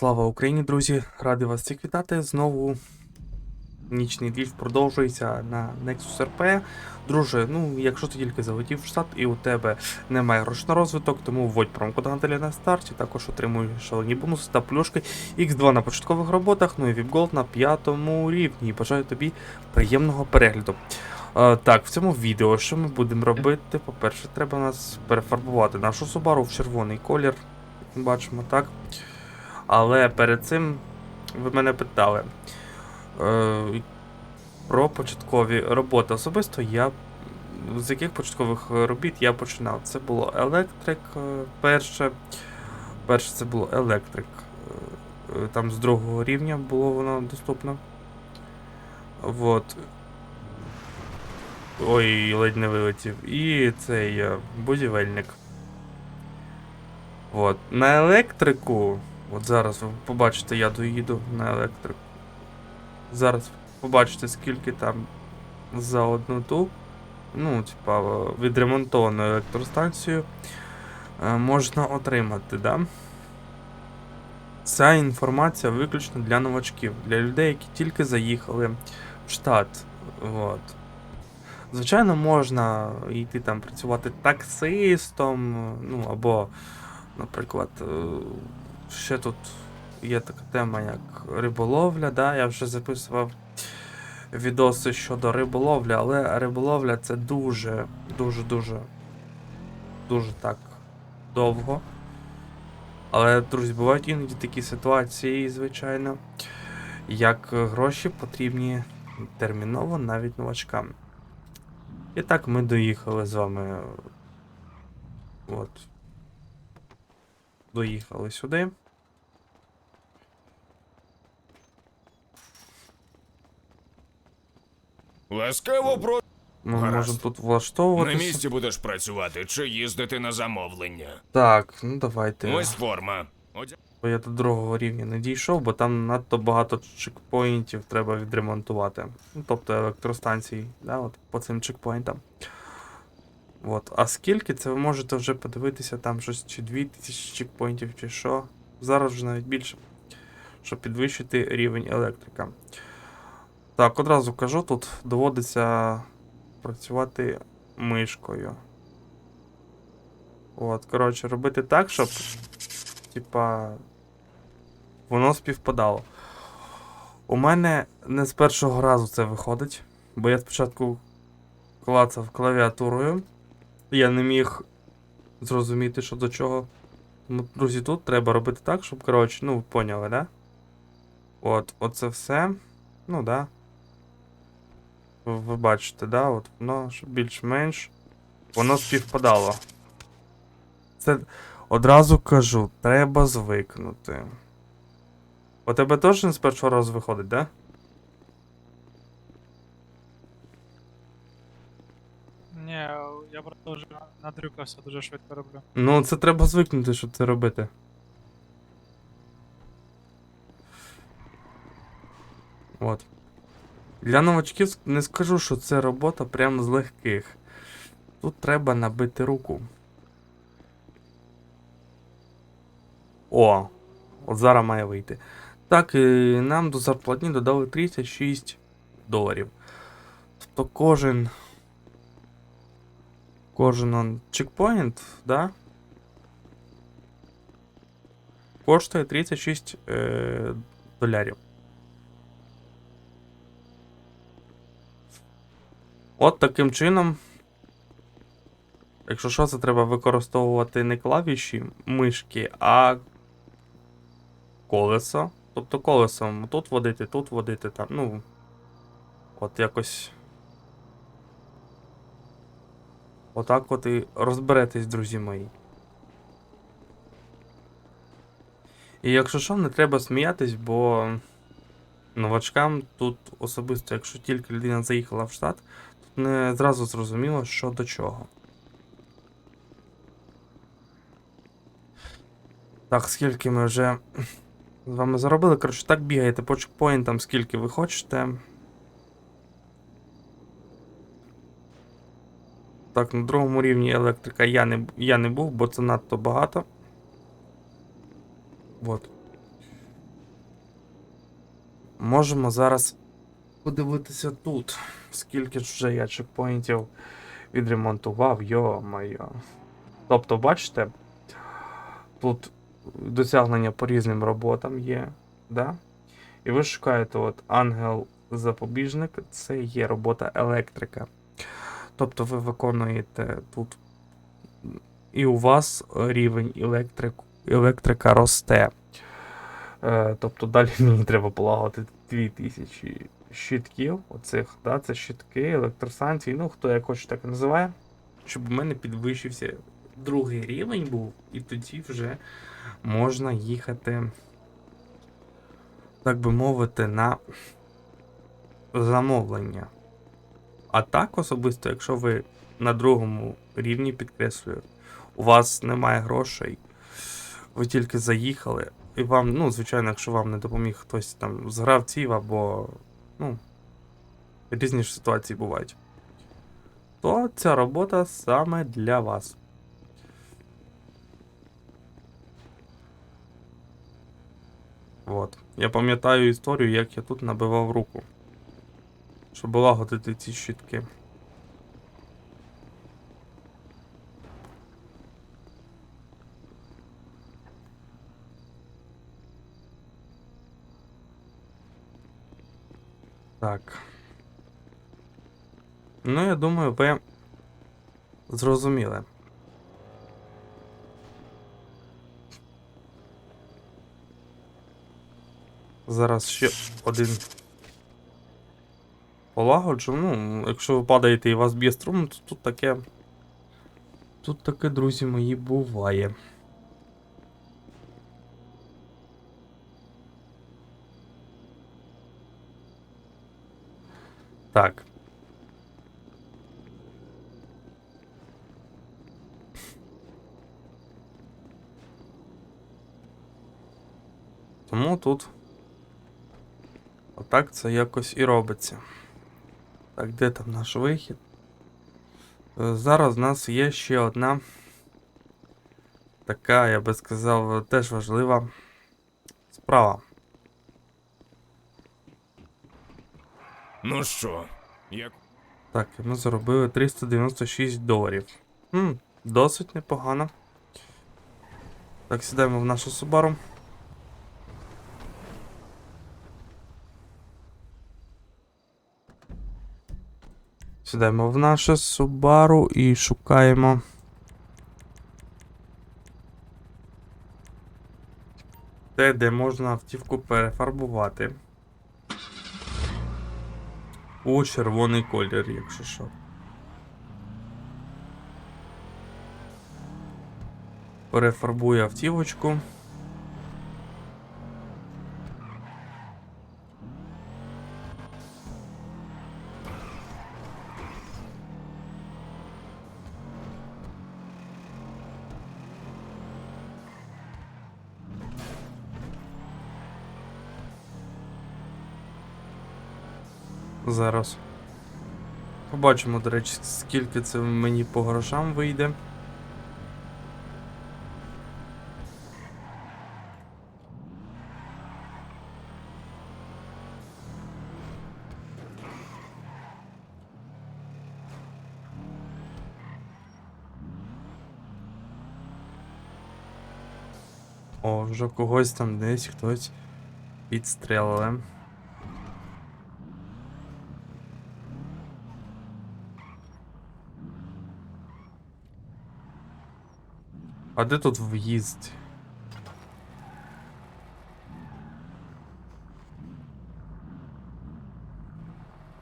Слава Україні, друзі! Радий вас всіх вітати. Знову нічний двіж продовжується на Nexus RP. Друже, ну якщо ти тільки залетів в штат і у тебе немає грошей на розвиток, тому вводь промокод Антеля на старті, також отримуй шалені бонуси та плюшки X2 на початкових роботах, ну і VIP на п'ятому рівні. Бажаю тобі приємного перегляду. Е, так, в цьому відео що ми будемо робити? По-перше, треба нас перефарбувати нашу Subaru в червоний колір. Бачимо, так. Але перед цим ви мене питали е, про початкові роботи. Особисто я. З яких початкових робіт я починав? Це було електрик е, перше. Перше це було електрик. Е, Там з другого рівня було воно доступно. Вот. Ой, ледь не вилетів. І цей е, будівельник. От. На електрику. От зараз ви побачите, я доїду на електрику. Зараз побачите, скільки там за одну ту. Ну, типа, відремонтовану електростанцію е, можна отримати, да? Ця інформація виключно для новачків, для людей, які тільки заїхали в штат. От. Звичайно, можна йти там працювати таксистом, ну або, наприклад, е, ще тут є така тема, як риболовля. Да? Я вже записував відоси щодо риболовлі, але риболовля це дуже, дуже, дуже, дуже так довго. Але, друзі, бувають іноді такі ситуації, звичайно, як гроші потрібні терміново навіть новачкам. І так ми доїхали з вами. От. Доїхали сюди. Ласкаво про Ми Гаразд. можемо тут на місці будеш працювати чи їздити на замовлення. Так, ну давайте. Ось форма. Одя... Бо я до другого рівня не дійшов, бо там надто багато чекпоінтів треба відремонтувати. Ну, тобто електростанцій, да, от по цим чекпоінтам. От. А скільки це ви можете вже подивитися, там щось чи 2000 чекпоінтів, чи що. Зараз вже навіть більше. Щоб підвищити рівень електрика. Так, одразу кажу, тут доводиться працювати мишкою. От, коротше, робити так, щоб типа, воно співпадало. У мене не з першого разу це виходить, бо я спочатку клацав клавіатурою. Я не міг зрозуміти, що до чого. Тому, друзі, тут треба робити так, щоб, коротше, ну, ви поняли, да? От, оце все. Ну, да. Ви, бачите, да? От воно більш-менш. Воно співпадало. Це Одразу кажу, треба звикнути. У тебе не з першого разу виходить, да? Ні, я просто вже надрюкався, дуже швидко роблю. Ну, це треба звикнути, щоб це робити. От. Для новачків не скажу, що це робота прямо з легких. Тут треба набити руку. О! От зараз має вийти. Так, і нам до зарплатні додали 36 доларів. Тобто кожен. Кожен он чекпоінт, да? Коштує 36 е, долярів. От таким чином. Якщо що, це треба використовувати не клавіші мишки, а колесо. Тобто колесом тут водити, тут водити, там, ну. От якось. Отак от і розберетесь, друзі мої. І якщо що, не треба сміятись, бо новачкам тут особисто, якщо тільки людина заїхала в штат, тут не зразу зрозуміло, що до чого. Так, скільки ми вже з вами заробили? Коротше, так бігаєте по чекпоінтам, скільки ви хочете. Так, на другому рівні електрика я не, я не був, бо це надто багато. От. можемо зараз подивитися тут. Скільки вже я чекпоінтів відремонтував, йо-моє. Тобто, бачите, тут досягнення по різним роботам є, да? І ви шукаєте от ангел-запобіжник, це є робота електрика. Тобто ви виконуєте тут, і у вас рівень електрик, електрика росте. Е, тобто далі мені треба полагодити 2000 щитків. Оцих, да, це щитки, електростанції, ну хто як хоче, так називає. Щоб у мене підвищився другий рівень був, і тоді вже можна їхати, так би мовити, на замовлення. А так особисто, якщо ви на другому рівні підкреслюю, у вас немає грошей, ви тільки заїхали, і вам, ну, звичайно, якщо вам не допоміг хтось там з гравців або. Ну, різні ж ситуації бувають, то ця робота саме для вас. От. Я пам'ятаю історію, як я тут набивав руку. Щоб лагодити ці щитки. Так. Ну, я думаю, ви зрозуміли. Зараз ще один полагоджу. Ну, якщо ви падаєте і вас б'є струм, то тут таке. Тут таке, друзі мої, буває. Так. Тому тут отак це якось і робиться. Так, де там наш вихід? Е, Зараз в нас є ще одна така, я би сказав, теж важлива справа. Ну що, як Так, ми заробили 396 доларів. Хм, досить непогано. Так, сідаємо в нашу Subaru. Сідаємо в наше Subaru і шукаємо. Те, де можна автівку перефарбувати. У червоний колір, якщо що. Перефарбую автівочку. Зараз. Побачимо, до речі, скільки це мені по грошам вийде. О, вже когось там десь хтось підстрелили. А де тут в'їзд?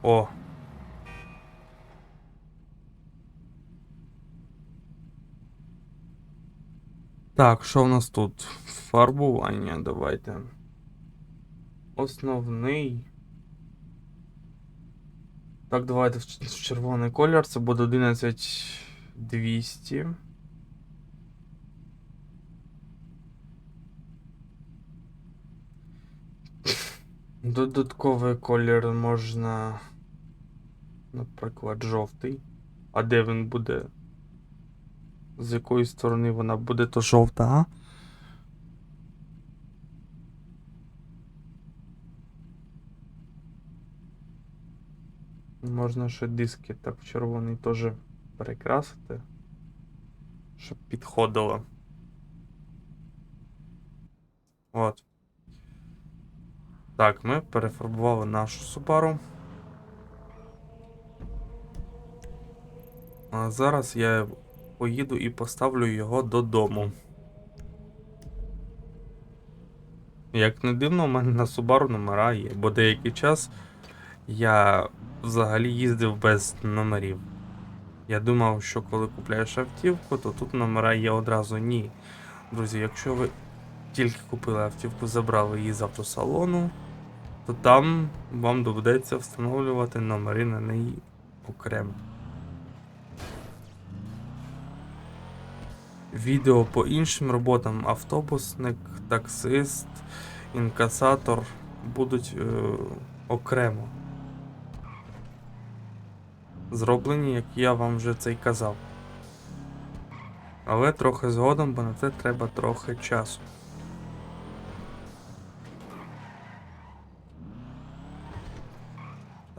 О. Так, що в нас тут? Фарбування, давайте. Основний. Так, давайте в червоний колір. Це буде 11200. Додатковий колір можна. Наприклад, жовтий. А де він буде? З якої сторони вона буде, то жовта, а? Можна ще диски так в червоний теж перекрасити, щоб підходило. От. Так, ми перефарбували нашу Subaru. А зараз я поїду і поставлю його додому. Як не дивно, у мене на Subaru номера є, бо деякий час я взагалі їздив без номерів. Я думав, що коли купляєш автівку, то тут номера є одразу. Ні. Друзі, якщо ви тільки купили автівку, забрали її з автосалону, то там вам доведеться встановлювати номери на неї окремо. Відео по іншим роботам автобусник, таксист, інкасатор будуть е, окремо. Зроблені, як я вам вже це й казав. Але трохи згодом, бо на це треба трохи часу.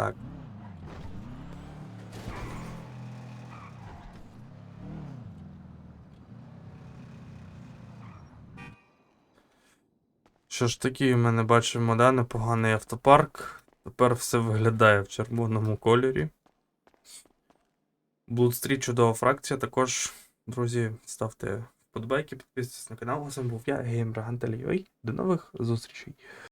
Так. Що ж таки, у мене бачимо, да, непоганий автопарк. Тепер все виглядає в червоному кольорі. Bloodstreet чудова фракція. Також, друзі, ставте вподобайки, підписуйтесь на канал. З вами був я, Геймер Гантелій. До нових зустрічей.